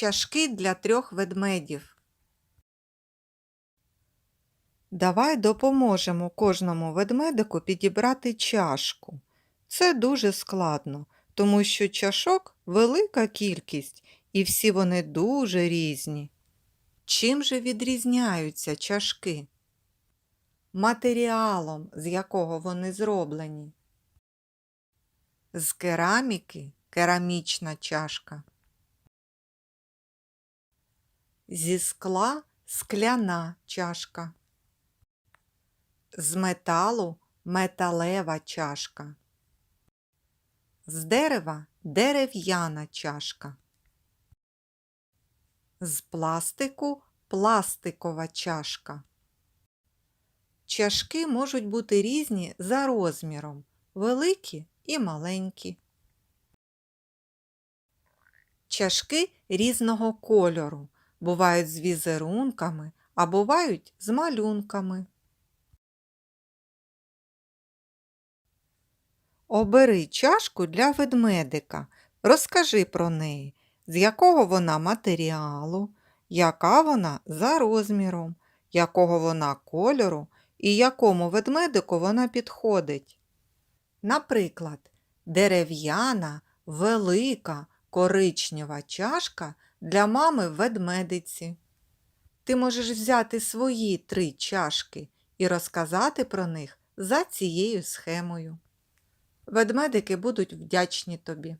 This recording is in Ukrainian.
Чашки для трьох ведмедів. Давай допоможемо кожному ведмедику підібрати чашку. Це дуже складно, тому що чашок велика кількість і всі вони дуже різні. Чим же відрізняються чашки? Матеріалом, з якого вони зроблені. З кераміки керамічна чашка. Зі скла скляна чашка. З металу металева чашка. З дерева дерев'яна чашка. З пластику пластикова чашка. Чашки можуть бути різні за розміром, великі і маленькі. Чашки різного кольору бувають з візерунками, а бувають з малюнками. Обери чашку для ведмедика. Розкажи про неї, з якого вона матеріалу, яка вона за розміром, якого вона кольору і якому ведмедику вона підходить. Наприклад, дерев'яна, велика, коричнева чашка для мами ведмедиці. Ти можеш взяти свої три чашки і розказати про них за цією схемою. Ведмедики будуть вдячні тобі.